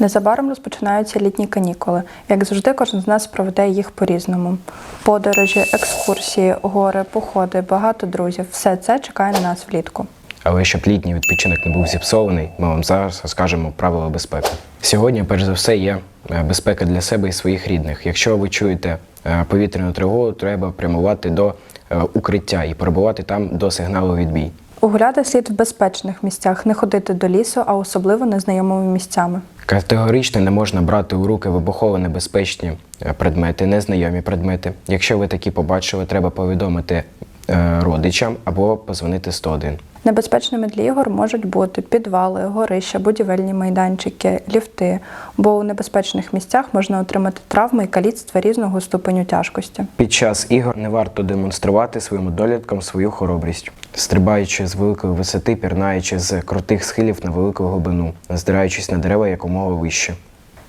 Незабаром розпочинаються літні канікули. Як завжди, кожен з нас проведе їх по-різному. Подорожі, екскурсії, гори, походи, багато друзів все це чекає на нас влітку. Але щоб літній відпочинок не був зіпсований, ми вам зараз розкажемо правила безпеки. Сьогодні, перш за все, є е, безпека для себе і своїх рідних. Якщо ви чуєте е, повітряну тривогу, треба прямувати до е, укриття і перебувати там до сигналу відбій. Угуляти слід в безпечних місцях, не ходити до лісу, а особливо незнайомими місцями. Категорично не можна брати у руки вибухово небезпечні е, предмети, незнайомі предмети. Якщо ви такі побачили, треба повідомити е, родичам або позвонити 101. Небезпечними для ігор можуть бути підвали, горища, будівельні майданчики, ліфти, бо у небезпечних місцях можна отримати травми і каліцтва різного ступеню тяжкості. Під час ігор не варто демонструвати своїм одноліткам свою хоробрість, стрибаючи з великої висоти, пірнаючи з крутих схилів на велику глибину, здираючись на дерева якомога вище.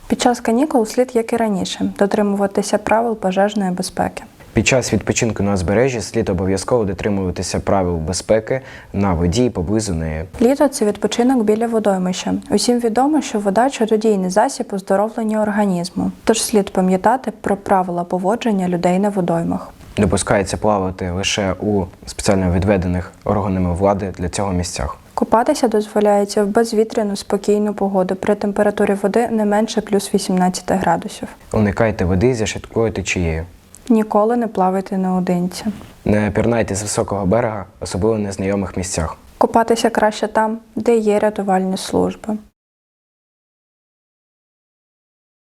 Під час канікул слід, як і раніше, дотримуватися правил пожежної безпеки. Під час відпочинку на узбережжі слід обов'язково дотримуватися правил безпеки на воді і поблизу неї. Літо це відпочинок біля водоймища. Усім відомо, що вода чудодійний засіб оздоровлення організму. Тож слід пам'ятати про правила поводження людей на водоймах. Допускається плавати лише у спеціально відведених органами влади для цього місцях. Купатися дозволяється в безвітряну спокійну погоду при температурі води не менше плюс 18 градусів. Уникайте води зі швидкою течією. Ніколи не плавайте наодинці. Не пірнайте з високого берега, особливо в незнайомих місцях. Купатися краще там, де є рятувальні служби.